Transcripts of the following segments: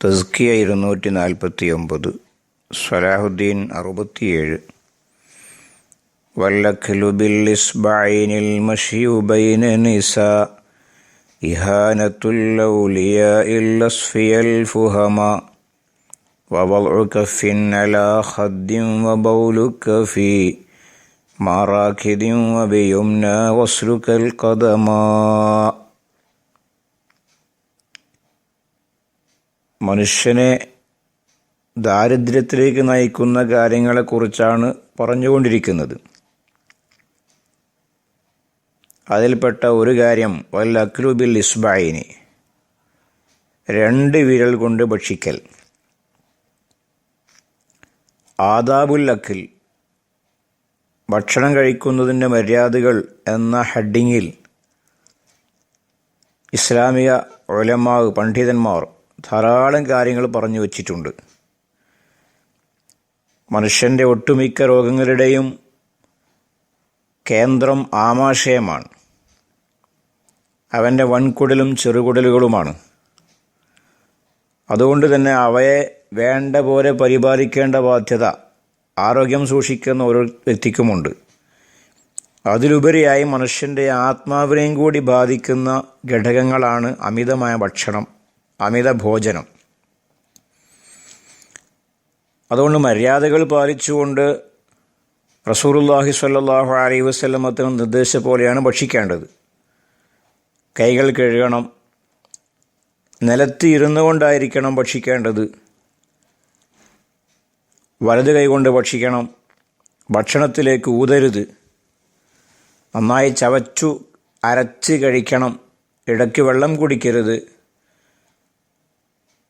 തസ്കിയ ഇരുന്നൂറ്റി നാൽപ്പത്തി ഒമ്പത് സലാഹുദ്ദീൻ അറുപത്തിയേഴ് വല്ലഖലു ബില്ലിസ്ബൈനിൽ മഷിയുബൈന നിസ ഇഹാനത്തുൽ ഔലിയാഇ الأصفي الفهما ووضع كف على خد وبولك في مراكد وبيمنى وصلك القدماء മനുഷ്യനെ ദാരിദ്ര്യത്തിലേക്ക് നയിക്കുന്ന കാര്യങ്ങളെക്കുറിച്ചാണ് പറഞ്ഞുകൊണ്ടിരിക്കുന്നത്. അതിൽപ്പെട്ട ഒരു കാര്യം വൽ അക്ലുബിൽ ഇസ്ബായിനി രണ്ട് വിരൽ കൊണ്ട് ഭക്ഷിക്കൽ. ആദാബുൽ അഖിൽ ഭക്ഷണം കഴിക്കുന്നതിന്റെ മര്യാദകൾ എന്ന ഹെഡിങ്ങിൽ ഇസ്ലാമിക ഒലമാവ് പണ്ഡിതന്മാർ ധാരാളം കാര്യങ്ങൾ പറഞ്ഞു വച്ചിട്ടുണ്ട്. മനുഷ്യന്റെ ഒട്ടുമിക്ക രോഗങ്ങളുടെയും കേന്ദ്രം ആമാശയമാണ്. അവന്റെ വൻകുടലും ചെറുകുടലുകളുമാണ്. അതുകൊണ്ട് തന്നെ അവയെ വേണ്ട പോലെ പരിപാലിക്കേണ്ട ബാധ്യത ആരോഗ്യം സൂക്ഷിക്കുന്ന ഓരോ വ്യക്തിക്കുമുണ്ട്. അതിലുപരിയായി മനുഷ്യന്റെ ആത്മാവിനെയും കൂടി ബാധിക്കുന്ന ഘടകങ്ങളാണ് അമിതമായ ഭക്ഷണം അമിത ഭോജനം അതുകൊണ്ട് മര്യാദകൾ പാലിച്ചുകൊണ്ട് റസൂറുല്ലാഹി സ്വല്ലല്ലാഹു അലൈഹി വസ്ലമത്തിന് നിർദ്ദേശ പോലെയാണ് ഭക്ഷിക്കേണ്ടത്. കൈകൾ കഴുകണം. നിലത്ത് ഇരുന്നു കൊണ്ടായിരിക്കണം ഭക്ഷിക്കേണ്ടത്. വലത് കൈകൊണ്ട് ഭക്ഷിക്കണം. ഭക്ഷണത്തിലേക്ക് ഊതരുത്. നന്നായി ചവച്ചു അരച്ച് കഴിക്കണം. ഇടയ്ക്ക് വെള്ളം കുടിക്കരുത്.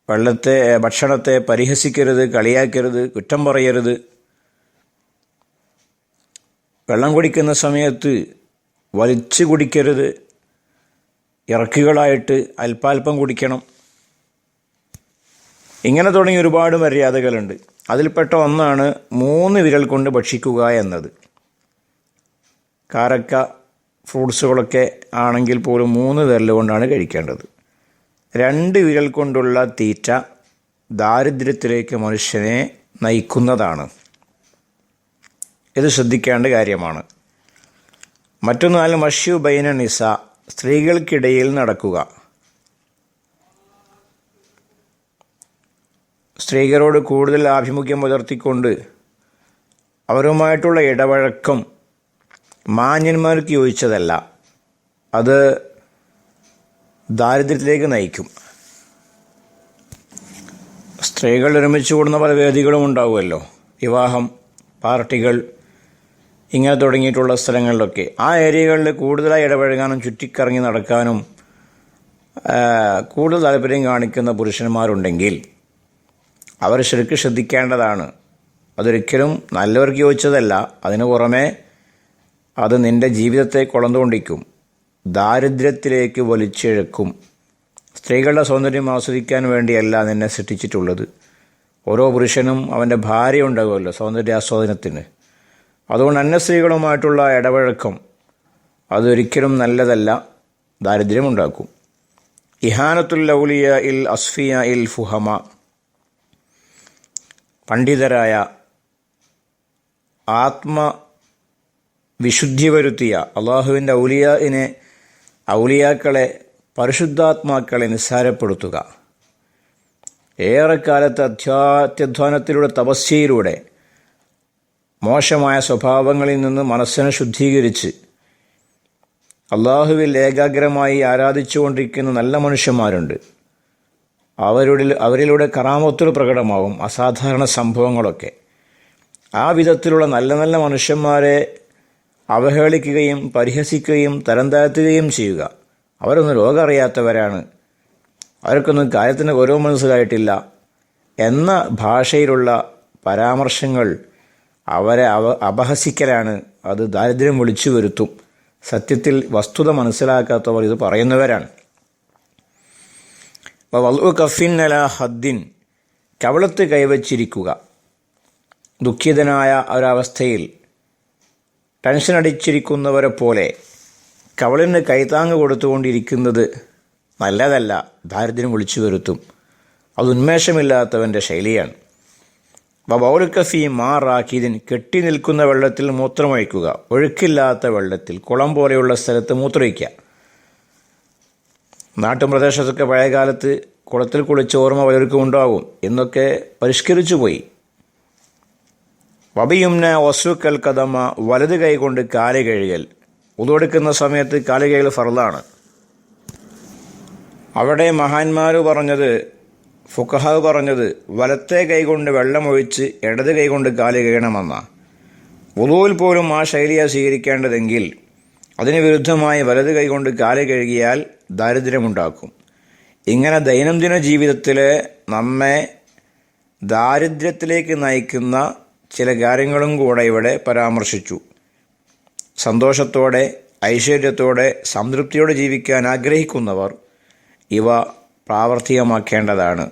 വെള്ളത്തെ ഭക്ഷണത്തെ പരിഹസിക്കരുത് കളിയാക്കരുത് കുറ്റം പറയരുത്. വെള്ളം കുടിക്കുന്ന സമയത്ത് വലിച്ചു കുടിക്കരുത്. ഇറക്കുകളായിട്ട് അല്പാൽപ്പം കുടിക്കണം. ഇങ്ങനെ തുടങ്ങി ഒരുപാട് മര്യാദകളുണ്ട്. അതിൽപ്പെട്ട ഒന്നാണ് മൂന്ന് വിരൽ കൊണ്ട് ഭക്ഷിക്കുക എന്നത്. കാരക്ക ഫ്രൂട്ട്സുകളൊക്കെ ആണെങ്കിൽ പോലും മൂന്ന് വിരൽ കൊണ്ടാണ് കഴിക്കേണ്ടത്. രണ്ട് വിരൽ കൊണ്ടുള്ള തീറ്റ ദാരിദ്ര്യത്തിലേക്ക് മനുഷ്യനെ നയിക്കുന്നതാണ്. ഇത് ശ്രദ്ധിക്കേണ്ട കാര്യമാണ്. മറ്റൊന്നാൽ മഷ്യു ബൈന നിസ സ്ത്രീകൾക്കിടയിൽ നടക്കുക. സ്ത്രീകളോട് കൂടുതൽ ആഭിമുഖ്യം പുലർത്തിക്കൊണ്ട് അവരുമായിട്ടുള്ള ഇടപഴക്കം മാന്യന്മാർക്ക് യോജിച്ചതല്ല. അത് ദാരിദ്ര്യത്തിലേക്ക് നയിക്കും. സ്ത്രീകൾ ഒരുമിച്ച് കൂടുന്ന പല വേദികളും ഉണ്ടാവുമല്ലോ. വിവാഹം പാർട്ടികൾ ഇങ്ങനെ തുടങ്ങിയിട്ടുള്ള സ്ഥലങ്ങളിലൊക്കെ. ആ ഏരിയകളിൽ കൂടുതലായി ഇടപഴകാനും ചുറ്റിക്കറങ്ങി നടക്കാനും കൂടുതൽ താല്പര്യം കാണിക്കുന്ന പുരുഷന്മാരുണ്ടെങ്കിൽ അവർ ശരിക്കും ശ്രദ്ധിക്കേണ്ടതാണ്. അതൊരിക്കലും നല്ലവർക്ക് യോജിച്ചതല്ല. അതിനു പുറമെ അത് നിന്റെ ജീവിതത്തെ കുളന്നുകൊണ്ടിരിക്കും ദാരിദ്ര്യത്തിലേക്ക് വലിച്ചിഴക്കും. സ്ത്രീകളുടെ സൗന്ദര്യം ആസ്വദിക്കാൻ വേണ്ടിയല്ല നിന്നെ സൃഷ്ടിച്ചിട്ടുള്ളത്. ഓരോ പുരുഷനും അവന്റെ ഭാര്യ ഉണ്ടാകുമല്ലോ സൗന്ദര്യാസ്വാദനത്തിന്. അതുകൊണ്ട് അന്യ സ്ത്രീകളുമായിട്ടുള്ള ഇടപഴക്കം അതൊരിക്കലും നല്ലതല്ല ദാരിദ്ര്യമുണ്ടാക്കും ഇഹാനത്തുൽ ലൗലിയ ഇൽ അസ്ഫിയ ഇൽ ഫുഹമ. പണ്ഡിതരായ ആത്മ വിശുദ്ധി വരുത്തിയ അള്ളാഹുവിന്റെ ഔലിയാവിനെ ഔലിയാക്കളെ പരിശുദ്ധാത്മാക്കളെ നിസ്സാരപ്പെടുത്തുക. ഏറെക്കാലത്ത് അധ്യാത്യധ്വാനത്തിലൂടെ തപസ്യയിലൂടെ മോശമായ സ്വഭാവങ്ങളിൽ നിന്ന് മനസ്സിനെ ശുദ്ധീകരിച്ച് അള്ളാഹുവിൽ ഏകാഗ്രമായി ആരാധിച്ചുകൊണ്ടിരിക്കുന്ന നല്ല മനുഷ്യന്മാരുണ്ട്. അവരുടെ അവരിലൂടെ കറാമത്തുകൾ പ്രകടമാവും. അസാധാരണ സംഭവങ്ങളൊക്കെ. ആ വിധത്തിലുള്ള നല്ല നല്ല മനുഷ്യന്മാരെ അവഹേളിക്കുകയും പരിഹസിക്കുകയും തരംതാഴ്ത്തുകയും ചെയ്യുക. അവരൊന്നും ലോകം അറിയാത്തവരാണ് അവർക്കൊന്നും കാര്യത്തിന് ഓരോ മനസ്സിലായിട്ടില്ല എന്ന ഭാഷയിലുള്ള പരാമർശങ്ങൾ അവരെ അവ അപഹസിക്കലാണ്. അത് ദാരിദ്ര്യം വിളിച്ചു വരുത്തും. സത്യത്തിൽ വസ്തുത മനസ്സിലാക്കാത്തവർ ഇത് പറയുന്നവരാണ്. വലു കഫിൻ അല ഹദ്ദിൻ. കവളത്ത് കൈവച്ചിരിക്കുക. ദുഃഖിതനായ ഒരവസ്ഥയിൽ ടെൻഷൻ അടിച്ചിരിക്കുന്നവരെ പോലെ കവളിന് കൈത്താങ്ങ് കൊടുത്തുകൊണ്ടിരിക്കുന്നത് നല്ലതല്ല ദാരിദ്ര്യം വിളിച്ചു വരുത്തും. അത് ഉന്മേഷമില്ലാത്തവന്റെ ശൈലിയാണ്. ബൗലുക്കഫി റാഖീദിൻ കെട്ടി നിൽക്കുന്ന വെള്ളത്തിൽ മൂത്രമൊഴിക്കുക ഒഴുക്കില്ലാത്ത വെള്ളത്തിൽ കുളം പോലെയുള്ള സ്ഥലത്ത് മൂത്രമൊഴിക്കുക. നാട്ടുപ്രദേശത്തൊക്കെ പഴയകാലത്ത് കുളത്തിൽ കുളിച്ച ഓർമ്മ പലർക്കും ഉണ്ടാകും എന്നൊക്കെ പരിഷ്കരിച്ചു പോയി വബിയുംന വസുക്കൽ കഥമ വലത് കൈ കൊണ്ട് കാൽ കഴുകൽ. ഉതൊടുക്കുന്ന സമയത്ത് കാൽ കഴുകൽ ഫറലാണ് അവിടെ മഹാന്മാർ പറഞ്ഞത് ഫുക്കഹാവ് പറഞ്ഞത് വലത്തെ കൈകൊണ്ട് വെള്ളമൊഴിച്ച് ഇടത് കൈകൊണ്ട് കാൽ കഴുകണമെന്ന. ഉദുവിൽ പോലും ആ ശൈലിയെ സ്വീകരിക്കേണ്ടതെങ്കിൽ അതിന് വിരുദ്ധമായി വലത് കൈകൊണ്ട് കാൽ കഴുകിയാൽ ദാരിദ്ര്യമുണ്ടാക്കും. ഇങ്ങനെ ദൈനംദിന ജീവിതത്തിൽ നമ്മെ ദാരിദ്ര്യത്തിലേക്ക് നയിക്കുന്ന ചില കാര്യങ്ങളും കൂടെ ഇവിടെ പരാമർശിച്ചു. സന്തോഷത്തോടെ ഐശ്വര്യത്തോടെ സംതൃപ്തിയോടെ ജീവിക്കാൻ ആഗ്രഹിക്കുന്നവർ ഇവ പ്രാവർത്തികമാക്കേണ്ടതാണ്.